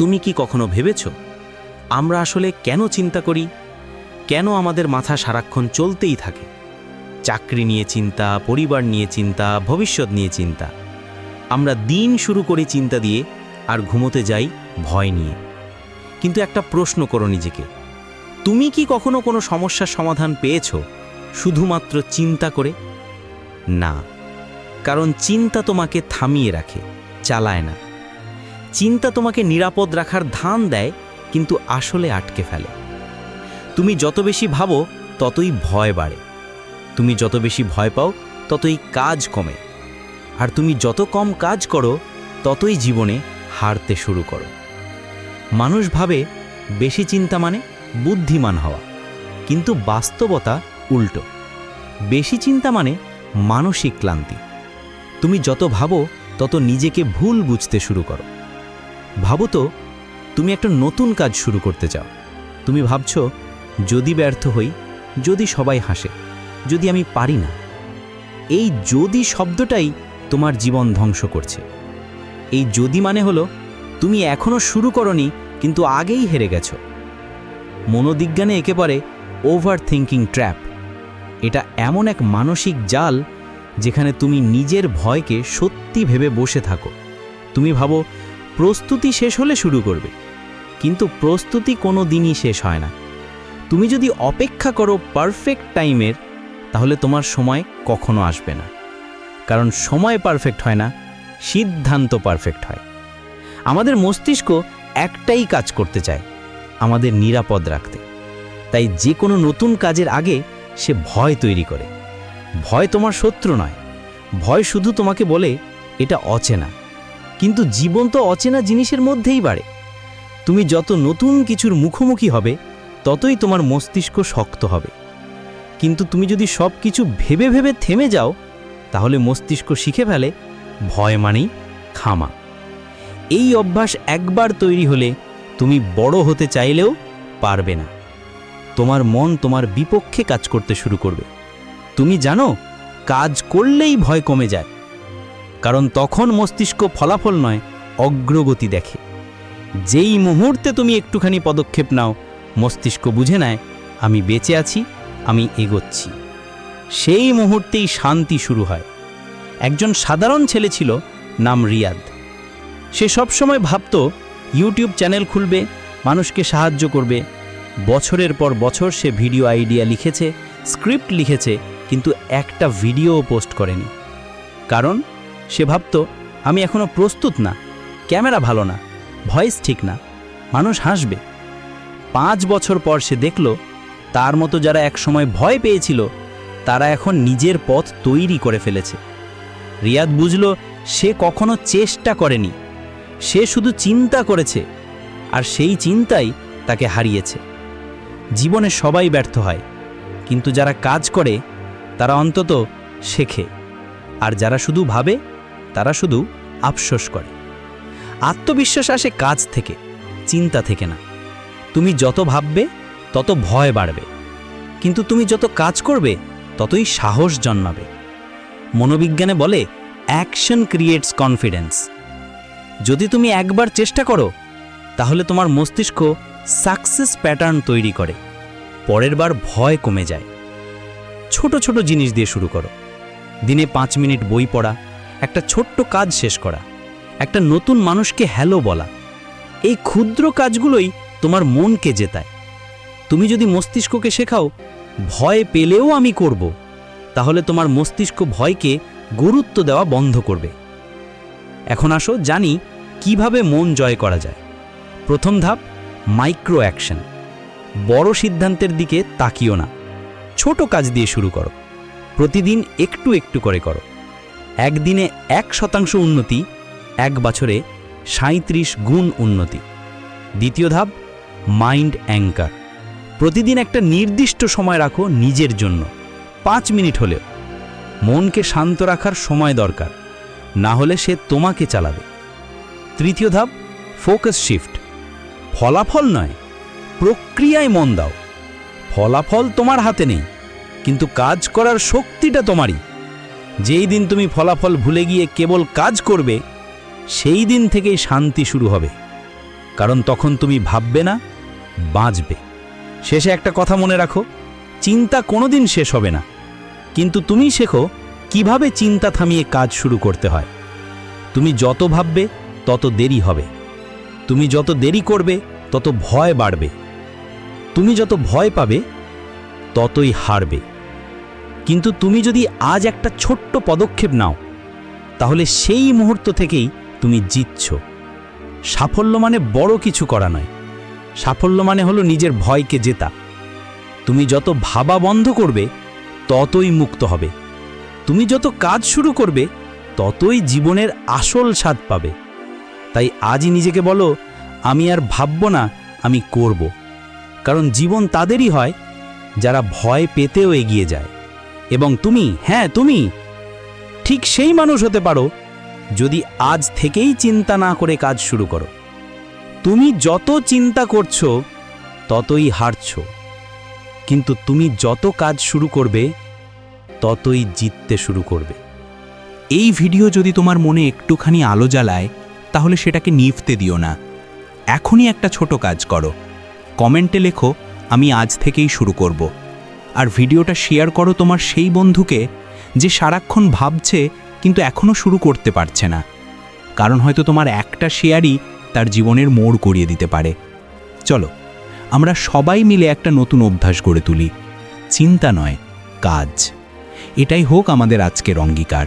তুমি কি কখনো ভেবেছ, আমরা আসলে কেন চিন্তা করি? কেন আমাদের মাথা সারাক্ষণ চলতেই থাকে? চাকরি নিয়ে চিন্তা, পরিবার নিয়ে চিন্তা, ভবিষ্যৎ নিয়ে চিন্তা। আমরা দিন শুরু করি চিন্তা দিয়ে আর ঘুমোতে যাই ভয় নিয়ে। কিন্তু একটা প্রশ্ন করো নিজেকে, তুমি কি কখনো কোনো সমস্যার সমাধান পেয়েছ, শুধুমাত্র চিন্তা করে? না, কারণ চিন্তা তোমাকে থামিয়ে রাখে, চালায় না। চিন্তা তোমাকে নিরাপদ রাখার ধান দেয়, কিন্তু আসলে আটকে ফেলে। তুমি যত বেশি ভাবো, ততই ভয় বাড়ে। তুমি যত বেশি ভয় পাও, ততই কাজ কমে। আর তুমি যত কম কাজ করো, ততই জীবনে হারতে শুরু করো। মানুষ ভাবে, বেশি চিন্তা মানে বুদ্ধিমান হওয়া, কিন্তু বাস্তবতা উল্টো। বেশি চিন্তা মানে মানসিক ক্লান্তি। তুমি যত ভাবো, তত নিজেকে ভুল বুঝতে শুরু করো। ভাবো তো, তুমি একটা নতুন কাজ শুরু করতে চাও। তুমি ভাবছ, যদি ব্যর্থ হই, যদি সবাই হাসে, যদি আমি পারি না, এই যদি শব্দটাই তোমার জীবন ধ্বংস করছে। এই যদি মানে হলো, তুমি এখনও শুরু করনি, কিন্তু আগেই হেরে গেছো। মনোবিজ্ঞানে একে পরে ওভার থিঙ্কিং ট্র্যাপ। এটা এমন এক মানসিক জাল, যেখানে তুমি নিজের ভয়কে সত্যি ভেবে বসে থাকো। তুমি ভাবো প্রস্তুতি শেষ হলে শুরু করবে। কিন্তু প্রস্তুতি কোনো দিনই শেষ হয় না। তুমি যদি অপেক্ষা করো পারফেক্ট টাইমের তাহলে তোমার সময় কখনো আসবে না। কারণ সময় পারফেক্ট হয় না, সিদ্ধান্ত পারফেক্ট হয়। আমাদের মস্তিষ্ক একটাই কাজ করতে চায়, আমাদের নিরাপদ রাখতে। তাই যে কোনো নতুন কাজের আগে সে ভয় তৈরি করে। ভয় তোমার শত্রু নয়। ভয় শুধু তোমাকে বলে, এটা অচেনা। কিন্তু জীবন তো অচেনা জিনিসের মধ্যেই বাড়ে। তুমি যত নতুন কিছুর মুখোমুখি হবে, ততই তোমার মস্তিষ্ক শক্ত হবে। কিন্তু তুমি যদি সব কিছু ভেবে ভেবে থেমে যাও, তাহলে মস্তিষ্ক শিখে ফেলে ভয় মানেই খামা। এই অভ্যাস একবার তৈরি হলে তুমি বড় হতে চাইলেও পারবে না। তোমার মন তোমার বিপক্ষে কাজ করতে শুরু করবে। তুমি জানো, কাজ করলেই ভয় কমে যায়। কারণ তখন মস্তিষ্ক ফলাফল নয়, অগ্রগতি দেখে। যেই মুহূর্তে তুমি একটুখানি পদক্ষেপ নাও, মস্তিষ্ক বুঝে নেয়, আমি বেঁচে আছি, আমি এগোচ্ছি। সেই মুহূর্তেই শান্তি শুরু হয়। একজন সাধারণ ছেলে ছিল, নাম রিয়াদ। সে সবসময় ভাবত, ইউটিউব চ্যানেল খুলবে, মানুষকে সাহায্য করবে। বছরের পর বছর সে ভিডিও আইডিয়া লিখেছে, স্ক্রিপ্ট লিখেছে, কিন্তু একটা ভিডিওও পোস্ট করেনি। কারণ সে ভাবত, আমি এখনও প্রস্তুত না, ক্যামেরা ভালো না, ভয়েস ঠিক না, মানুষ হাসবে। পাঁচ বছর পর সে দেখল, তার মতো যারা একসময় ভয় পেয়েছিল, তারা এখন নিজের পথ তৈরি করে ফেলেছে। রিয়াদ বুঝল, সে কখনো চেষ্টা করেনি। সে শুধু চিন্তা করেছে, আর সেই চিন্তাই তাকে হারিয়েছে। জীবনে সবাই ব্যর্থ হয়, কিন্তু যারা কাজ করে, তারা অন্তত শেখে, আর যারা শুধু ভাবে তারা শুধু আফসোস করে। আত্মবিশ্বাস আসে কাজ থেকে, চিন্তা থেকে না। তুমি যত ভাববে, তত ভয় বাড়বে। কিন্তু তুমি যত কাজ করবে, ততই সাহস জন্মাবে। মনোবিজ্ঞানে বলে অ্যাকশন ক্রিয়েটস কনফিডেন্স যদি তুমি একবার চেষ্টা করো, তাহলে তোমার মস্তিষ্ক সাকসেস প্যাটার্ন তৈরি করে। পরের বার ভয় কমে যায়। ছোট ছোট জিনিস দিয়ে শুরু করো। দিনে পাঁচ মিনিট বই পড়া একটা ছোট্ট কাজ শেষ করা। একটা নতুন মানুষকে হ্যালো বলা। এই ক্ষুদ্র কাজগুলোই তোমার মনকে জেতায়। তুমি যদি মস্তিষ্ককে শেখাও, ভয় পেলেও আমি করব। তাহলে তোমার মস্তিষ্ক ভয়কে গুরুত্ব দেওয়া বন্ধ করবে। এখন আসো জানি কীভাবে মন জয় করা যায়। প্রথম ধাপ মাইক্রো অ্যাকশন বড় সিদ্ধান্তের দিকে তাকিও না। ছোট কাজ দিয়ে শুরু করো। প্রতিদিন একটু একটু করে করো। একদিনে এক শতাংশ উন্নতি, এক বছরে সাঁত্রিশ গুণ উন্নতি। দ্বিতীয় ধাপ মাইন্ড অ্যাঙ্কার প্রতিদিন একটা নির্দিষ্ট সময় রাখো নিজের জন্য। পাঁচ মিনিট হলেও। মনকে শান্ত রাখার সময় দরকার। না হলে সে তোমাকে চালাবে। তৃতীয় ধাপ ফোকাস শিফট ফলাফল নয়, প্রক্রিয়ায় মন দাও। ফলাফল তোমার হাতে নেই, কিন্তু কাজ করার শক্তিটা তোমারই। যেই দিন তুমি ফলাফল ভুলে গিয়ে কেবল কাজ করবে, সেই দিন থেকেই শান্তি শুরু হবে। কারণ তখন তুমি ভাববে না, বাঁচবে। শেষে একটা কথা মনে রাখো, চিন্তা কোনোদিন শেষ হবে না। কিন্তু তুমি শেখো, কীভাবে চিন্তা থামিয়ে কাজ শুরু করতে হয়। তুমি যত ভাববে, তত দেরি হবে। তুমি যত দেরি করবে, তত ভয় বাড়বে। তুমি যত ভয় পাবে, ততই হারবে। কিন্তু তুমি যদি আজ একটা ছোট্ট পদক্ষেপ নাও, তাহলে সেই মুহূর্ত থেকেই তুমি জিতছ। সাফল্য মানে বড় কিছু করা নয়। সাফল্য মানে হলো নিজের ভয়কে জেতা। তুমি যত ভাবা বন্ধ করবে, ততই মুক্ত হবে। তুমি যত কাজ শুরু করবে, ততই জীবনের আসল স্বাদ পাবে। তাই আজই নিজেকে বলো, আমি আর ভাবব না, আমি করব। কারণ জীবন তাদেরই হয়, যারা ভয় পেতেও এগিয়ে যায়। এবং তুমি হ্যাঁ তুমি। ঠিক সেই মানুষ হতে পারো, যদি আজ থেকেই চিন্তা না করে কাজ শুরু করো। তুমি যত চিন্তা করছ, ততই হারছ। কিন্তু তুমি যত কাজ শুরু করবে, ততই জিততে শুরু করবে। এই ভিডিও যদি তোমার মনে একটুখানি আলো জ্বালায়, তাহলে সেটাকে নিভতে দিও না। এখনই একটা ছোট কাজ করো। কমেন্টে লেখো, আমি আজ থেকেই শুরু করব। আর ভিডিওটা শেয়ার করো তোমার সেই বন্ধুকে, যে সারাক্ষণ ভাবছে কিন্তু এখনও শুরু করতে পারছে না। কারণ হয়তো তোমার একটা শেয়ারই তার জীবনের মোড় করিয়ে দিতে পারে। চলো, আমরা সবাই মিলে একটা নতুন অভ্যাস গড়ে তুলি। চিন্তা নয়, কাজ। এটাই হোক আমাদের আজকের অঙ্গীকার।